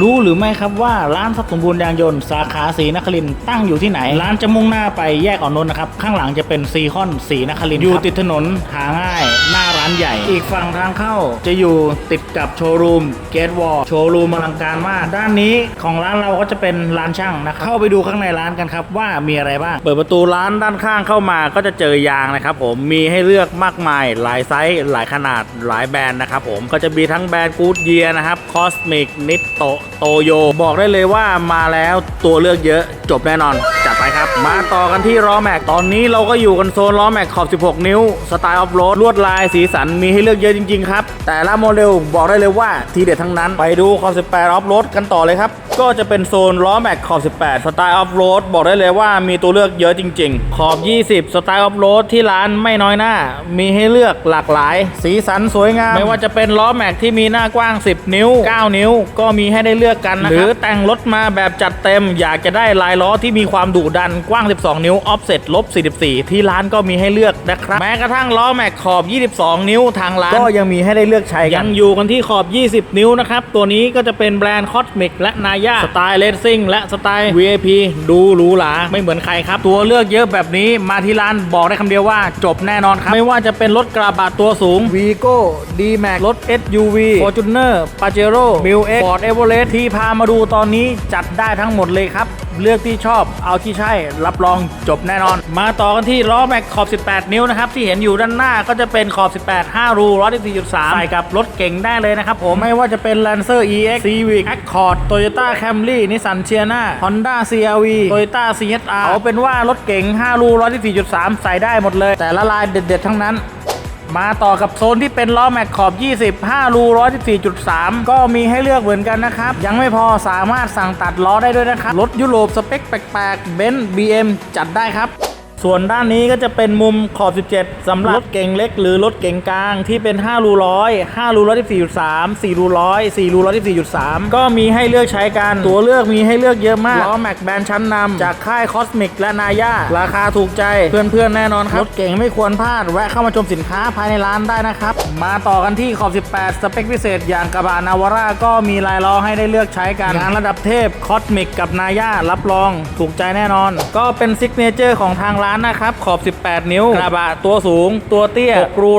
รู้หรือไม่ครับว่าร้านทรัพย์สมบูรณ์ยางยนต์สาขาสีนครินตั้งอยู่ที่ไหน ร้านจะมุ่งหน้าไปแยกอ่อนนนท์นะครับ ข้างหลังจะเป็นซีคอนสีนครินอยู่ติดถนนหาง่ายหน้าานใหญ่ อีกฝั่งทางเข้าจะอยู่ติดกับโชว์รูมเกตวอลโชว์รูมอลังการมากด้านนี้ของร้านเราก็จะเป็นร้านช่างนะครับเข้าไปดูข้างในร้านกันครับว่ามีอะไรบ้าง เปิดประตูร้านด้านข้างเข้ามาก็จะเจอยางนะครับผมมีให้เลือกมากมายหลายไซส์หลายขนาดหลายแบรนด์นะครับผมก็จะมีทั้งแบรนด์กูดเยียนะครับคอสมิกนิตโตโตโยบอกได้เลยว่ามาแล้วตัวเลือกเยอะจบแน่นอนจัด ไปครับ มาต่อกันที่ล้อแม็กตอนนี้เราก็อยู่กันโซนล้อแม็กขอบ 16 นิ้ว สไตล์ออฟโรดลวดลายสีสันมีให้เลือกเยอะจริง ๆ ครับ แต่ละโมเดลบอกได้เลยว่าทีเด็ดทั้งนั้น ไปดูขอบ 18 ออฟโรดกันต่อเลยครับ ก็จะเป็นโซนล้อแม็กขอบ 18 สไตล์ออฟโรดบอกได้เลยว่ามีตัวเลือกเยอะจริง ๆ ขอบ 20 สไตล์ออฟโรดที่ร้านไม่น้อยหน้า มีให้เลือกหลากหลาย สีสันสวยงาม ไม่ว่าจะเป็นล้อแม็กที่มีหน้ากว้าง 10 นิ้ว 9 นิ้ว ก็มีให้ได้เลือกกันนะครับหรือแต่งรถมาแบบจัดเต็มอยากจะได้ลายล้อที่มีความดุดันกว้าง 12 นิ้วออฟเซ็ตลบ 44 ที่ร้านก็มีให้เลือกนะครับ แม้กระทั่งล้อแม็กขอบ 22 นิ้วทางร้าน ก็ยังมีให้ได้เลือกใช้กันยังอยู่กันที่ขอบ 20 นิ้วนะครับ ตัวนี้ก็จะเป็นแบรนด์คอสมิกและนายาสไตล์เลสซิ่งและสไตล์ VIP ดูหรูหราไม่เหมือนใครครับ ตัวเลือกเยอะแบบนี้มาที่ร้านบอกได้คำเดียวว่าจบแน่นอนครับ ไม่ว่าจะเป็นรถกระบะตัวสูง Vigo D-Max รถ SUV Fortuner Pajero m i l X Ford Everest ที่พามาดูตอนนี้จัดได้ทั้งหมดเลยครับ เลือกที่ชอบเอาที่ใช่รับรองจบแน่นอน มาต่อกันที่ล้อแม็กขอบ 18 นิ้วนะครับ ที่เห็นอยู่ด้านหน้าก็จะเป็นขอบ 18 5 รู114.3ใส่กับรถเก่งได้เลยนะครับผมไม่ว่าจะเป็น Lancer EX Civic Accord Toyota Camry Nissan Sienna Honda CRV Toyota CHR เอาเป็นว่ารถเก่ง 5 รู114.3 ใส่ได้หมดเลย แต่ละลายเด็ด ๆ ทั้งนั้น มาต่อกับโซนที่เป็นล้อแม็กขอบ20 5รู 114.3 ก็มีให้เลือกเหมือนกันนะครับ ยังไม่พอสามารถสั่งตัดล้อได้ด้วยนะครับ รถยุโรปสเปคแปลกๆเบนซ์บีเจัดได้ครับ ส่วนด้านนี้ก็จะเป็นมุมขอบ 17สำหรับรถเก๋งเล็ก หรือรถเก๋งกลางที่เป็น 5 รูร้อย5รู114.3 4รูร้อย4รู114.3ก็มีให้เลือกใช้กันตัวเลือกมีให้เลือกเยอะมากล้อแม็กแบรนด์ชั้นนำจากค่ายคอสมิกและนายาราคาถูกใจเพื่อนๆแน่นอนครับ รถเก๋งไม่ควรพลาด แวะเข้ามาชมสินค้าภายในร้านได้นะครับ มาต่อกันที่ขอบ 18 สเปคพิเศษ อย่างกระบะนาวาร่าก็มีลายล้อให้ได้เลือกใช้กันงานระดับเทพคอสมิกกับนายารับรองถูกใจแน่นอน ก็เป็นซิกเนเจอร์ของทางร้านนะครับ ขอบ 18 นิ้วกระบะตัวสูง ตัวเตี้ย6รู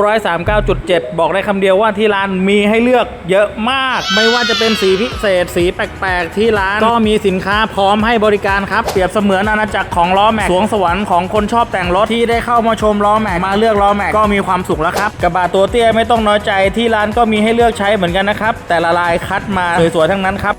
139.7 บอกได้คำเดียวว่าที่ร้านมีให้เลือกเยอะมาก ไม่ว่าจะเป็นสีพิเศษ สีแปลกๆ ที่ร้านก็มีสินค้าพร้อมให้บริการครับ เปรียบเสมือนอาณาจักรของล้อแม็กสวงสวรรค์ของคนชอบแต่งรถที่ได้เข้ามาชมล้อแม็กมาเลือกล้อแม็กก็มีความสุขแล้วครับ กระบะตัวเตี้ยไม่ต้องน้อยใจที่ร้านก็มีให้เลือกใช้เหมือนกันนะครับแต่ละลายคัดมาสวยๆทั้งนั้นครับ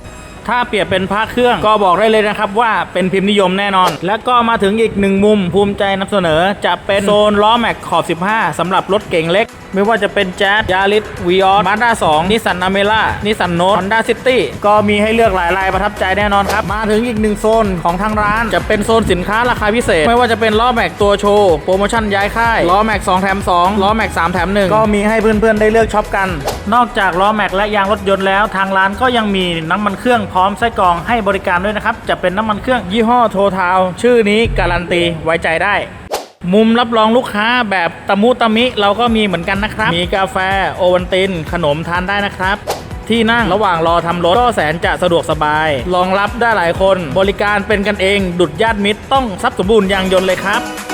ถ้าเปรียบเป็นพระเครื่องก็บอกได้เลยนะครับว่าเป็นพิมพ์นิยมแน่นอน และก็มาถึงอีกหนึ่งมุมภูมิใจนำเสนอ จะเป็นโซนล้อแม็กขอบ 15สำหรับรถเก่งเล็ก ไม่ว่าจะเป็นแจ๊สยาริสวีออสมาด้า2นิสสันอเมร่านิสสันโนตฮอนด้าซิตี้ก็มีให้เลือกหลายลายประทับใจแน่นอนครับ มาถึงอีกหนึ่งโซนของทางร้าน จะเป็นโซนสินค้าราคาพิเศษ ไม่ว่าจะเป็นล้อแม็กตัวโชว์โปรโมชั่นย้ายค่ายล้อแม็ก2แถม2ล้อแม็ก3แถม1ก็มีให้เพื่อนๆได้เลือกช็อปกัน นอกจากล้อแม็กและยางรถยนต์แล้ว ทางร้านก็ยังมีน้ำมันเครื่องพร้อมไส้กรองให้บริการด้วยนะครับ จะเป็นน้ำมันเครื่องยี่ห้อโททาว ชื่อนี้การันตีไว้ใจได้ มุมรับรองลูกค้าแบบตะมุตะมิเราก็มีเหมือนกันนะครับ มีกาแฟโอวัลติน ขนมทานได้นะครับที่นั่งระหว่างรอทำรถก็แสนจะสะดวกสบาย รองรับได้หลายคน บริการเป็นกันเอง ดุดญาติมิตรต้องทรัพย์สมบูรณ์ยางยนต์เลยครับ